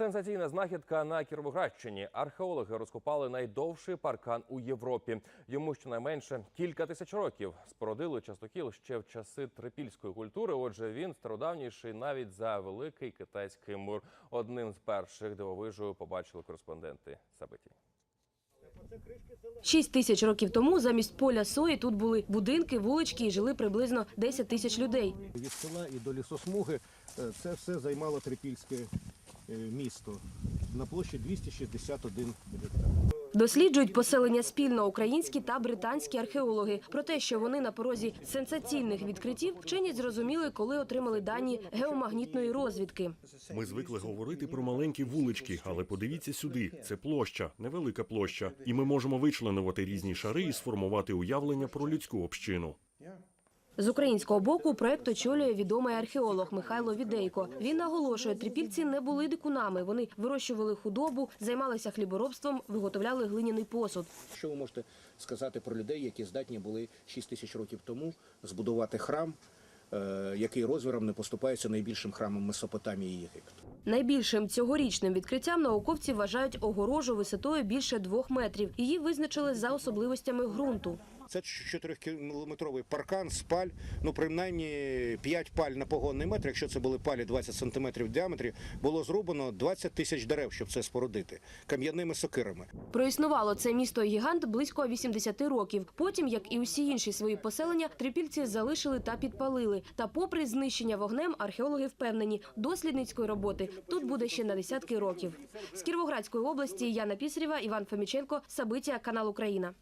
Сенсаційна знахідка на Кіровоградщині. Археологи розкопали найдовший паркан у Європі. Йому щонайменше кілька тисяч років. Спородили частокіл ще в часи трипільської культури. Отже, він стародавніший навіть за великий китайський мур. Одним з перших дивовижу побачили кореспонденти Сабиті. Шість тисяч років тому замість поля сої тут були будинки, вулички і жили приблизно 10 тисяч людей. Від села і до лісосмуги е, це все займало Трипільське місто на площі 261 гектар. Досліджують поселення спільно українські та британські археологи. Про те, що вони на порозі сенсаційних відкриттів, вчені зрозуміли, коли отримали дані геомагнітної розвідки. Ми звикли говорити про маленькі вулички, але подивіться сюди. Це площа, невелика площа, і ми можемо вичленувати різні шари і сформувати уявлення про людську общину. З українського боку проект очолює відомий археолог Михайло Відейко. Він наголошує, трипільці не були дикунами. Вони вирощували худобу, займалися хліборобством, виготовляли глиняний посуд. Що ви можете сказати про людей, які здатні були 6 тисяч років тому збудувати храм, е, який розміром не поступається найбільшим храмом Месопотамії і Єгипту? Найбільшим цьогорічним відкриттям науковці вважають огорожу висотою більше двох метрів. Її визначили за особливостями ґрунту. Це 4-кілометровий паркан з паль, ну принаймні 5 паль на погонний метр. Якщо це були палі 20 сантиметрів в діаметрі, було зрубано 20 тисяч дерев, щоб це спорудити кам'яними сокирами. Проіснувало це місто гігант близько 80 років. Потім, як і усі інші свої поселення, трипільці залишили та підпалили. Та, попри знищення вогнем, археологи впевнені, дослідницької роботи тут буде ще на десятки років. З Кіровоградської області Яна Пісарєва, Іван Фоміченко, Сабиття, канал Україна.